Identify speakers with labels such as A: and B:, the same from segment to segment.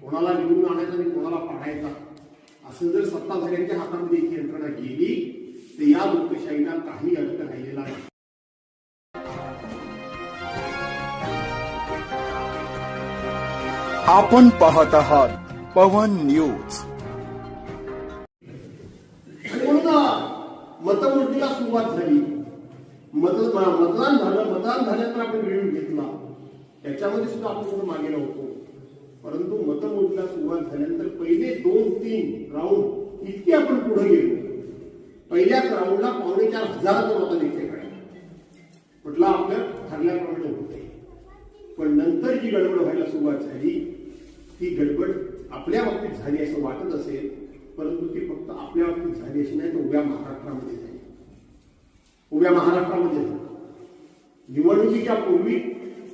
A: कोणाला निवडून आणायचा आणि कोणाला पाडायचा? असं जर सत्ताधाऱ्यांच्या हातामध्ये एक यंत्रणा गेली तर या लोकशाहीला काही अर्थ राहिलेला नाही.
B: आपण पाहत आहात पवन न्यूज.
A: मतमोजणीला सुरुवात झाली. मत मतदान झालं मतदान झाल्यानंतर आपण रिव्ह्यू घेतला. त्याच्यामध्ये सुद्धा आपण मागे नव्हतो. परंतु मतमोजणीला सुरुवात झाल्यानंतर पहिले दोन तीन राऊंड इतके आपण पुढे गेलो. पहिल्याच राऊंडला पावणे चार हजाराचं इथे काढलं म्हटलं आपलं ठरल्याप्रमाणे होते पण नंतर जी गडबड व्हायला सुरुवात झाली ती गडबड आपल्या बाबतीत झाली असं वाटत असेल परंतु ती फक्त आपल्या बाबतीत झाली अशी नाही तर उभ्या महाराष्ट्रामध्ये झाली. उभ्या महाराष्ट्रामध्ये झाली. निवडणुकीच्या पूर्वी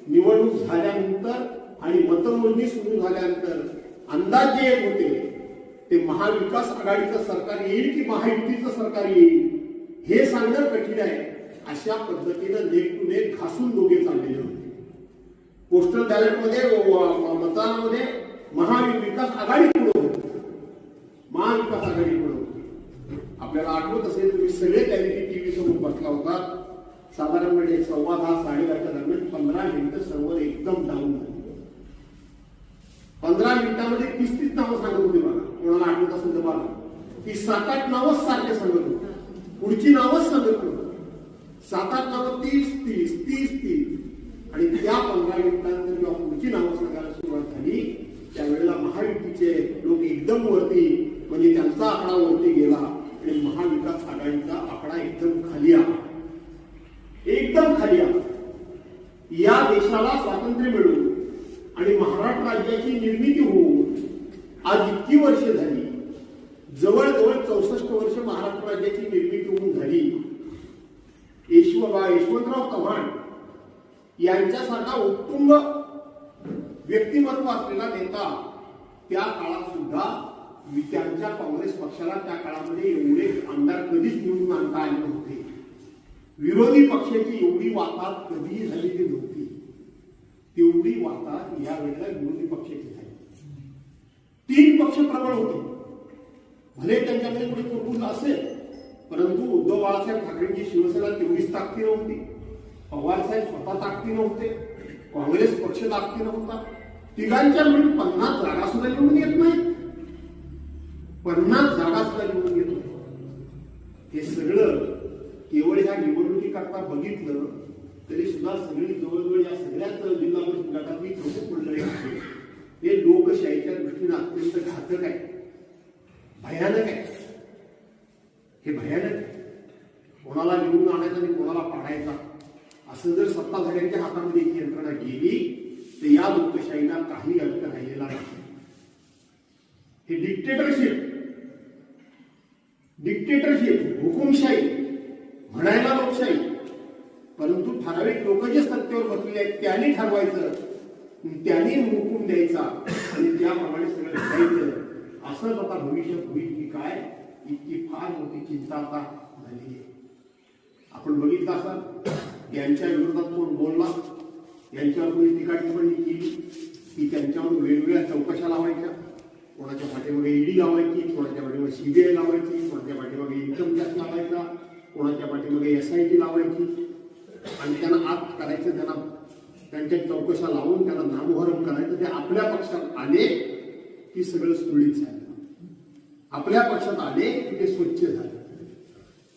A: निवडणूक झाल्यानंतर आणि मतमोजणी सुरू झाल्यानंतर अंदाज जे येत होते ते महाविकास आघाडीचं सरकार येईल की महायुतीचं सरकार येईल हे सांगणं कठीण आहे. अशा पद्धतीनं नेक टू नेक घासून दोघे चाललेले होते. पोस्टल बॅलेटमध्ये मतदानामध्ये महाविकास आघाडी पुढे होती. महाविकास आघाडी पुढे होती. आपल्याला आठवत असेल तुम्ही सगळे त्यांनी टी टीव्ही समोर बसला होता. साधारणपणे म्हणजे सव्वा दहा साडेदहाच्या दरम्यान पंधरा मिनिटं सर्व एकदम डाऊन झाले. पंधरा मिनिटामध्ये तीस तीस नावं सांगत होते मला. कोणाला आठवत असेल तर मला ती सात आठ नावच सारखे सांगत होते. पुढची नावच सांगत होते. सात आठ नावं तीस तीस तीस तीस. आणि त्या पंधरा मिनिटांनंतर जेव्हा पुढची नावं सांगायला सुरुवात झाली त्यावेळेला महायुतीचे लोक एकदम वरती म्हणजे त्यांचा आकडा वरती गेला आणि महाविकास आघाडीचा आकडा एकदम खाली आला. एकदम खाली आला. या देशाला स्वातंत्र्य मिळून आणि महाराष्ट्र राज्याची निर्मिती होऊन आज इतकी वर्ष झाली जवळजवळ चौसष्ट वर्ष महाराष्ट्र राज्याची निर्मिती होऊन झाली. यशवबा यशवंतराव चव्हाण यांच्यासारखा उत्तुंग व्यक्तिमत्व असलेला नेता त्या काळात सुद्धा त्यांच्या काँग्रेस पक्षाला त्या काळामध्ये एवढे आमदार कधीच निवडून आणता आले नव्हते. विरोधी पक्षाची एवढी वाताहत कधीही झालेली नव्हती. तेवढी वार्ता या वेळेला विरोधी पक्षाची झाली. तीन पक्ष प्रबळ होते. भले त्यांच्याकडे कुठे कुटुंब असेल परंतु उद्धव बाळासाहेब ठाकरेंची शिवसेना तेवढीच ताकदी नव्हती पवारसाहेब स्वतः ताकदी नव्हते काँग्रेस पक्ष ताकदी नव्हता तिघांच्या मिळून पन्नास जागा सुद्धा निवडून येत नाही पन्नास जागा सुद्धा निवडून येत हे सगळं केवळ ह्या निवडणुकीकरता बघितलं सुद्धा सगळी जवळजवळ या सगळ्याच जिल्हा परिषद गटातली प्रमुख मंडळी आहेत. हे लोकशाहीच्या दृष्टीनं अत्यंत घातक आहे. भयानक आहे. हे भयानक आहे. कोणाला निवडून आणायचा आणि कोणाला पाडायचा? असं जर सत्ताधाऱ्यांच्या हातामध्ये एक यंत्रणा गेली तर या लोकशाहीला काही अर्थ राहिलेला नाही. हे डिक्टेटरशिप हुकुमशाही म्हणायला लोकशाही परंतु ठराविक लोक जे सत्तेवर बसलेले आहेत त्यांनी ठरवायचं त्यांनी हुकूम द्यायचा. आणि त्याप्रमाणे सगळं घडायचं असंच आता भविष्य होईल की काय? इतकी फार मोठी चिंता आता झाली आहे. आपण बघितलं असाल यांच्या विरोधात कोण बोलला? यांच्यावर कोणी टीका टिप्पणी केली. की त्यांच्यावर वेगवेगळ्या चौकशा लावायच्या. कोणाच्या पाठीमागे ईडी लावायची कोणाच्या पाठीमागे सीबीआय लावायची कोणाच्या पाठीमागे इन्कम टॅक्स लावायचा कोणाच्या पाठीमागे एस आय टी लावायची. आणि त्यांना आत करायचं त्यांना त्यांच्या चौकशा लावून त्यांना नामोहरम करायचं. ते आपल्या पक्षात आले की सगळं सुरळीत झालं. आपल्या पक्षात आले की ते स्वच्छ झाले.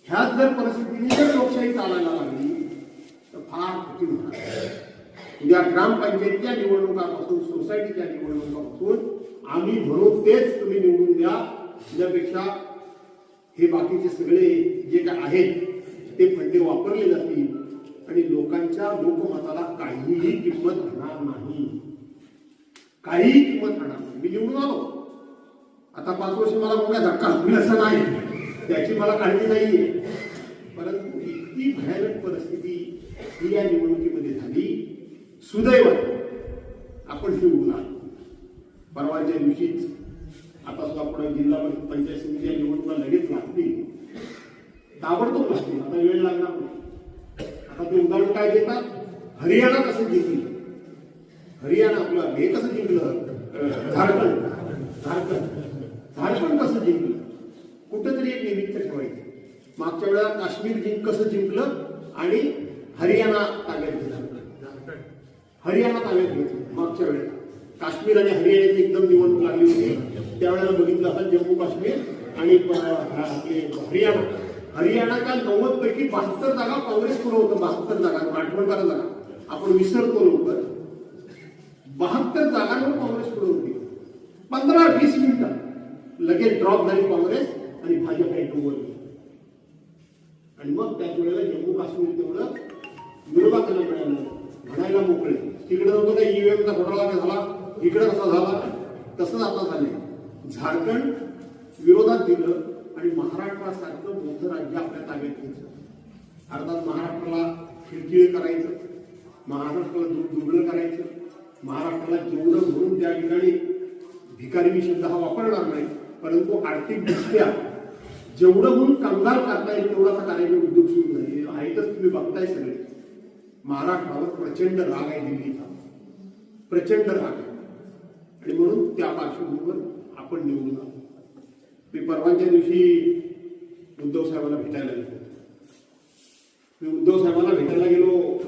A: ह्याच जर परिस्थितीने जर लोकशाही चालायला लागली तर फार कठीण होणार. उद्या ग्रामपंचायतच्या निवडणुकापासून सोसायटीच्या निवडणुकापासून आम्ही म्हणू तेच तुम्ही निवडून द्या. त्यापेक्षा हे बाकीचे सगळे जे काय आहेत ते फंडे वापरले जातील. काहीही किंमत राहणार नाही. काहीही किंमत राहणार नाही. मी निवडून आलो. आता पाच वर्ष मला मोठा धक्का होईल असं नाही. त्याची मला काळजी नाहीये. परंतु इतकी भयानक परिस्थिती ही या निवडणुकीमध्ये झाली. सुदैव आपण निवडून आलो. परवाच्या दिवशीच आता सुद्धा पुढे जिल्हा परिषद पंचायत या निवडणुका लगेच लागतील. ताबडतोब लागतील. आता वेळ लागणार नाही. आता ते उदाहरण काय देतात? हरियाणा कसं जिंकलं? हरियाणा आपलं हे कसं जिंकलं? झारखंड. झारखंड. झारखंड कसं जिंकलं? कुठंतरी एक निमित्त ठेवायचं. मागच्या वेळेला काश्मीर जिंक कसं जिंकलं आणि हरियाणा ताब्यात घेतलं. हरियाणा ताब्यात घेतलं मागच्या वेळेला. काश्मीर आणि हरियाणाची एकदम निवडणूक लागली होती. त्यावेळेला बघितलं असेल जम्मू काश्मीर आणि अं, आपले हरियाणा. काल नव्वद पैकी बहात्तर जागा काँग्रेस पुरवतं होतं. बहात्तर जागा आठवण करा जागा आपण विसरतो लवकर बहात्तर जागांवर काँग्रेस पुढे होती पंधरा वीस मिनिटं. लगेच ड्रॉप झाली काँग्रेस आणि भाजप वर आणि मग त्याच वेळेला जम्मू काश्मीर तेवढं विरोधाकडे मिळालं. म्हणायला मोकळे. तिकडे नव्हतं काही ईव्हीएमचा घोटाळा काय झाला? इकडे कसा झाला? तसंच आता झाले झारखंड विरोधात दिलं आणि महाराष्ट्रासारखं मोठं राज्य आपल्या ताब्यात घेतलं. अर्थात महाराष्ट्राला खिडकी करायचं. महाराष्ट्राला दु- दुबळं करायचं. महाराष्ट्राला जेवढं म्हणून त्या ठिकाणी भिकारी मी शब्द हा वापरणार नाही परंतु आर्थिकदृष्ट्या जेवढं म्हणून कामगार करता येईल तेवढाचा कार्यक्रम उद्योग सुरू झाले. आहेतच तुम्ही बघताय सगळे. महाराष्ट्रावर प्रचंड राग आहे दिल्लीचा प्रचंड राग आहे. आणि म्हणून त्या पार्श्वभूमीवर आपण निवडून आलो. मी परवाच्या दिवशी उद्धव साहेबांना भेटायला गेलो मी उद्धव साहेबांना भेटायला गेलो.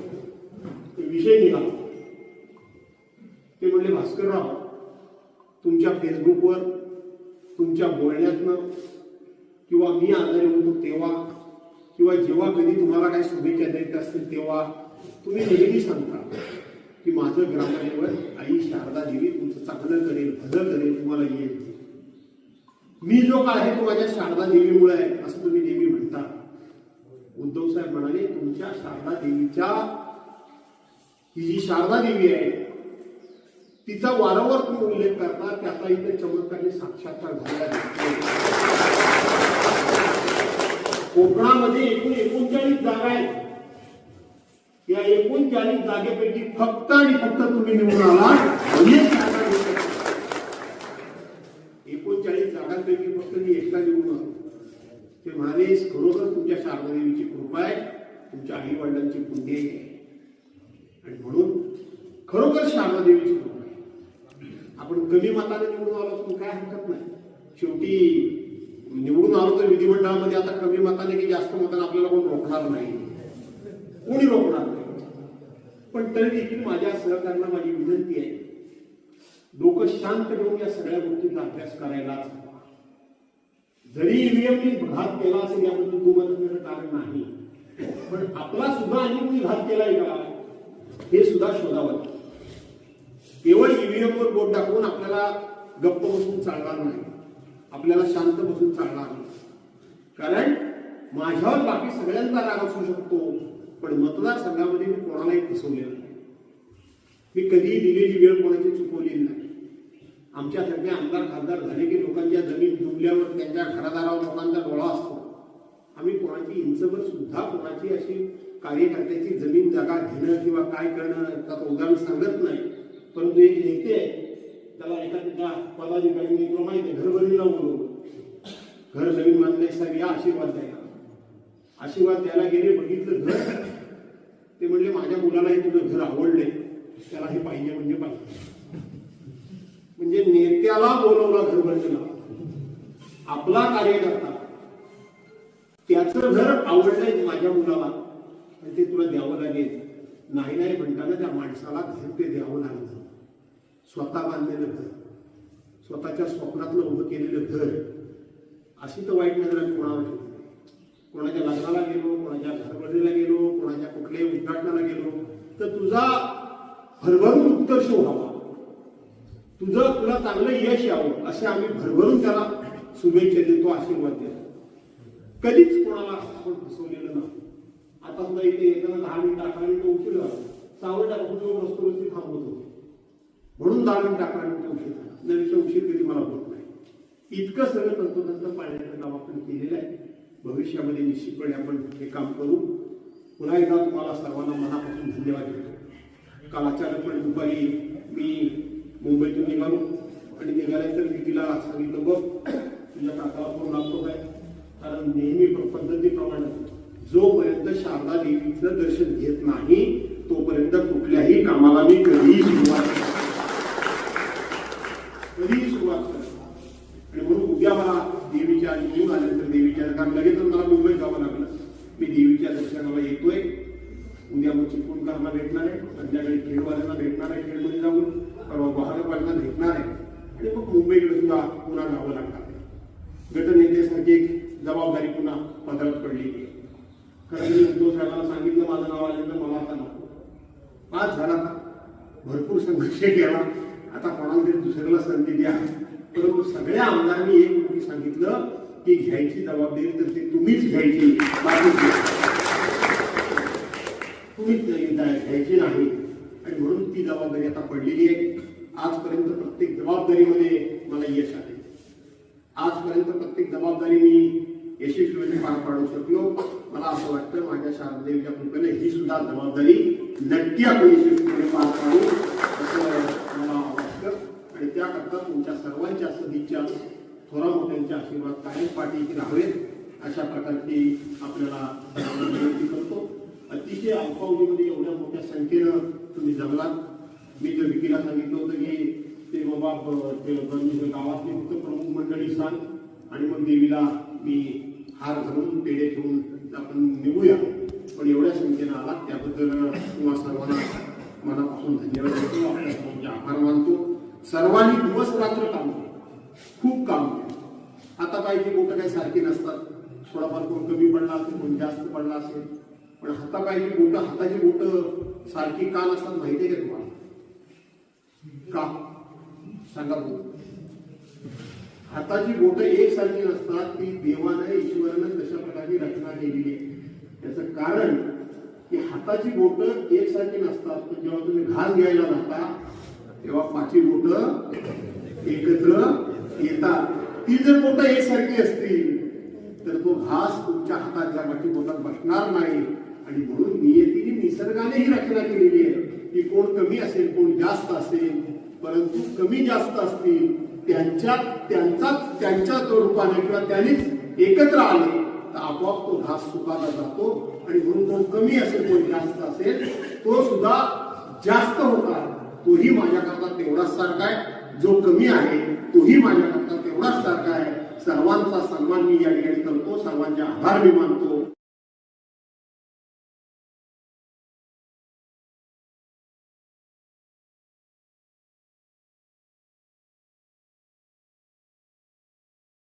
A: विषय निघाला ते म्हणले भास्करराव तुमच्या फेसबुकवर तुमच्या बोलण्यातनं किंवा मी आजारी होतो तेव्हा किंवा जेव्हा कधी तुम्हाला काही शुभेच्छा देत असतील तेव्हा तुम्ही नेहमी सांगता की माझं ग्रामदेवत आई शारदा देवी तुमचं चांगलं करेल भलं करेल तुम्हाला येईल. मी जो काय आहे तो माझ्या शारदा देवीमुळे आहे असं तुम्ही नेहमी म्हणता. उद्धव साहेब म्हणाले तुमच्या शारदा देवीच्या ही जी शारदा देवी आहे तिचा वारंवार तुम्ही उल्लेख करता त्याचा इथे चमत्कारी साक्षात्कार झाला कोकणामध्ये एकूण एकोणचाळीस जागा आहेत. या एकोणचाळीस जागेपैकी फक्त आणि फक्त तुम्ही निवडून आला. एकोणचाळीस जागांपैकी फक्त मी एकटा निवडून आलो. ते म्हणाले खरोखर तुमच्या शारदादेवीची कृपा आहे. तुमच्या आई वडिलांची पुण्य आहे. खरोखर शारदा देवीची कृपा आहे. आपण कमी मताने निवडून आलो असून काय हरकत नाही. शेवटी निवडून आलो तर विधिमंडळामध्ये आता कमी मताने की जास्त मताने आपल्याला कोण रोखणार नाही. कोणी रोखणार नाही? पण तरी देखील माझ्या सहकार्यांना माझी विनंती आहे डोकं शांत ठेवून या सगळ्या गोष्टींचा अभ्यास करायलाच हवा. जरी ईव्हीएमने घात केला असेल याबद्दल दुमत कारण नाही. पण आपला सुद्धा आणि कोणी घात केलाय का हे सुद्धा शोधावं लागतं केवळ ईव्हीएम वर बोट दाखवून आपल्याला गप्प बसून चालणार नाही. आपल्याला शांत बसून चालणार नाही. कारण माझ्यावर बाकी सगळ्यांचा राग असू शकतो पण मतदारसंघामध्ये मी कोणालाही फसवलेलं नाही. मी कधीही दिलेली वेळ कोणाची चुकवलेली नाही. आमच्या आमच्यासारखे आमदार खासदार झाले की लोकांच्या जमीन डुबल्यावर त्यांच्या घरादारावर लोकांचा डोळा असतो. आम्ही कोणाची इंचभर सुद्धा कोणाची अशी कार्यकर्त्याची जमीन जागा घेणं किंवा काय करणं त्याचं उदाहरण सांगत नाही. परंतु एक नेते आहे त्याला एखाद्या त्याच्या पदाधिकाऱ्यांनी म्हणजे तुला माहिती आहे घरभरणीला बोलवलं. घर नवीन बांधण्यासाठी या आशीर्वाद द्यायला आशीर्वाद द्यायला गेले बघितलं घर. ते म्हणले माझ्या मुलाला हे तुझं घर आवडले. त्याला हे पाहिजे म्हणजे पाहिजे. म्हणजे नेत्याला बोलवलं घरभरणीला. आपला कार्यकर्ता. त्याचं घर आवडलंय माझ्या मुलाला. आणि ते तुला द्यावं लागेल. नाही नाही म्हणताना त्या माणसाला घर ते द्यावं लागलं. स्वतः बांधलेलं घर. स्वतःच्या स्वप्नातलं उभं केलेलं घर. अशी तर वाईट नजर आम्ही कोणावर ठेवली कोणाच्या लग्नाला गेलो कोणाच्या घरबडीला गेलो कोणाच्या कुठल्याही उद्घाटनाला गेलो. तर तुझा भरभरून उत्कर्ष व्हावा. तुझं तुला चांगलं यश यावं असे आम्ही भरभरून त्याला शुभेच्छा देतो आशीर्वाद देतो. कधीच कोणाला आपण फसवलेलं नाही. आता सुद्धा इथे येताना दहा मिनिटं अकरा मिनिटं उशीर झाला. सावंटापासून रस्त्यावरती थांबवत. होतो म्हणून दहा मिनिटं अकरा मिनिटं उशीर झाला. नवीन उशीर कधी मला होत नाही. इतकं सगळं तंतोतंत पाळण्याचं काम आपण केलेलं आहे. भविष्यामध्ये निश्चितपणे आपण हे काम करू. पुन्हा एकदा तुम्हाला सर्वांना मनापासून धन्यवाद देतो. काल अचानकपणे दुपारी मी मुंबईतून निघालो आणि निघाल्यानंतर मी तिला सांगितलं बघ तुझ्या काकाला फोन लागतो काय? कारण नेहमी पद्धतीप्रमाणे जोपर्यंत शारदा देवीचं दर्शन घेत नाही तोपर्यंत कुठल्याही कामाला मी कधीही सुरुवात कधीही सुरुवात करत आणि म्हणून उद्या मला देवीच्या येऊन आल्यानंतर देवीच्या कारण लगेच मला मुंबईत जावं लागलं. मी देवीच्या दर्शनाला येतोय. उद्या मग चिपळूणकरांना भेटणार आहे. संध्याकाळी खेळवाल्यांना भेटणार आहे. खेळमध्ये जाऊन परवा वाहनवाल्यांना भेटणार आहे. आणि मग मुंबईकडे सुद्धा पुन्हा जावं लागणार आहे. गटनेतेसारखी एक जबाबदारी पुन्हा पदरात पडलेली आहे. खरं मी उद्धव साहेबांना सांगितलं माझं नाव आल्यानंतर मला आता नको. पाच झाला भरपूर संघर्ष केला. आता कोणाला तरी दुसऱ्याला संधी द्या. परंतु सगळ्या आमदारांनी एक गोष्टी सांगितलं की घ्यायची जबाबदारी तर ती तुम्हीच घ्यायची बाकी तुम्हीच घ्यायची नाही आणि म्हणून ती जबाबदारी आता पडलेली आहे. आजपर्यंत प्रत्येक जबाबदारीमध्ये मला यश आले आजपर्यंत प्रत्येक जबाबदारी मी यशस्वीपणे पार पाडू शकलो. मला असं वाटतं माझ्या शारदेवीच्या कृपेने ही सुद्धा जबाबदारी नक्की आपण यशस्वीपणे पार पाडू असं मला वाटतं. आणि तुमच्या सर्वांच्या सदिच्छा थोरा मोठ्यांचे आशीर्वाद कायम पाठी राहावेत. अशा प्रकारची आपल्याला विनंती करतो. अतिशय अल्पावधीमध्ये एवढ्या मोठ्या संख्येनं तुम्ही जमलात मी जर विकीला सांगितलं होतं की ते बाबा ते गावातली फक्त प्रमुख मंडळी सांग. आणि मग देवीला मी हार घालून पेढे ठेवून आपण निघूया. पण एवढ्या संख्येनं आला त्याबद्दल तुम्हाला सर्वांना मनापासून धन्यवाद देतो. आपल्या आभार मानतो. सर्वांनी दिवस रात्र काम केलं. खूप काम केलं. आता पाहिजे बोटं काही सारखी नसतात. थोडाफार कोण कमी पडला असेल कोण जास्त पडला असेल. पण हातापायची बोटं हाताची बोटं सारखी का नसतात माहिती आहे का तुम्हाला? का? सांगा बघू हाताची बोटं एकसारखी नसतात ती देवानं ईश्वरानं कशा प्रकारची रचना केलेली आहे. त्याचं कारण की हाताची बोटं एकसारखी नसतात. पण जेव्हा तुम्ही घास घ्यायला जाता तेव्हा पाची बोट एकत्र येतात. ती जर बोटं एकसारखी असतील तर तो घास तुमच्या हाताच्या पाठी बोटात बसणार नाही. आणि म्हणून नियतीने निसर्गाने ही रचना केलेली आहे. की कोण कमी असेल कोण जास्त असेल परंतु कमी जास्त असतील त्यांच्या त्यांचाच त्यांच्या रूपाने किंवा त्यांनीच एकत्र आले तर आपोआप तो घास सुकाला जातो. आणि म्हणून कोण कमी असेल कोण जास्त असेल तो सुद्धा जास्त होता तोही माझ्याकरता तेवढाच सारखा आहे. जो कमी आहे तोही माझ्याकरता तेवढाच सारखा आहे. सर्वांचा सन्मान मी या ठिकाणी करतो. सर्वांचे आभार मी मानतो.